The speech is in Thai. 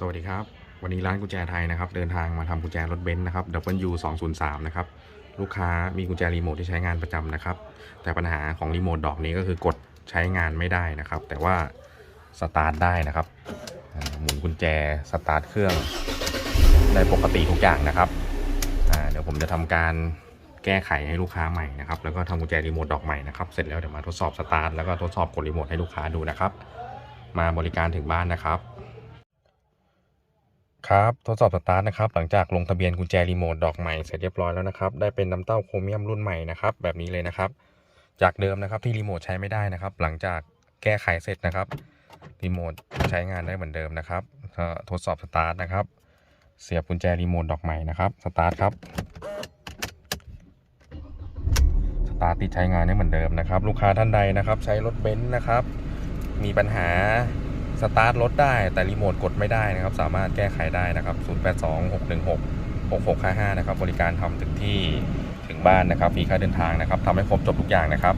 สวัสดีครับ วันนี้ร้านกุญแจไทยนะครับ เดินทางมาทำกุญแจรถเบนซ์นะครับ W 2 0 3นะครับ ลูกค้ามีกุญแจรีโมทที่ใช้งานประจำนะครับ แต่ปัญหาของรีโมทดอกนี้ก็คือกดใช้งานไม่ได้นะครับ แต่ว่าสตาร์ทได้นะครับ หมุนกุญแจสตาร์ทเครื่องได้ปกติทุกอย่างนะครับ เดี๋ยวผมจะทำการแก้ไขให้ลูกค้าใหม่นะครับ แล้วก็ทำกุญแจรีโมทดอกใหม่นะครับ เสร็จแล้วเดี๋ยวมาทดสอบสตาร์ทแล้วก็ทดสอบกดรีโมทให้ลูกค้าดูนะครับ มาบริการถึงบ้านนะครับ ครับทดสอบสตาร์ทนะครับหลังจากลงทะเบียนกุญแจรีโมทดอกใหม่เสร็จเรียบร้อยแล้วนะครับได้เป็นน้ำเต้าโครเมียมรุ่นใหม่นะครับแบบนี้เลยนะครับ จากเดิมนะครับที่รีโมทใช้ไม่ได้นะครับ หลังจากแก้ไขเสร็จนะครับรีโมทใช้งานได้เหมือนเดิมนะครับทดสอบสตาร์ทนะครับ เสียบกุญแจรีโมทดอกใหม่นะครับสตาร์ทครับสตาร์ทติดใช้งานได้เหมือนเดิมนะครับ ลูกค้าท่านใดนะครับ ใช้รถเบนซ์นะครับ มีปัญหา สตาร์ทรถได้แต่รีโมทกดไม่ได้นะครับ สามารถแก้ไขได้นะครับ 082616 6655 นะครับ บริการทำถึงที่ถึงบ้านนะครับฟรีค่าเดินทางนะครับทำให้ครบจบทุกอย่างนะครับ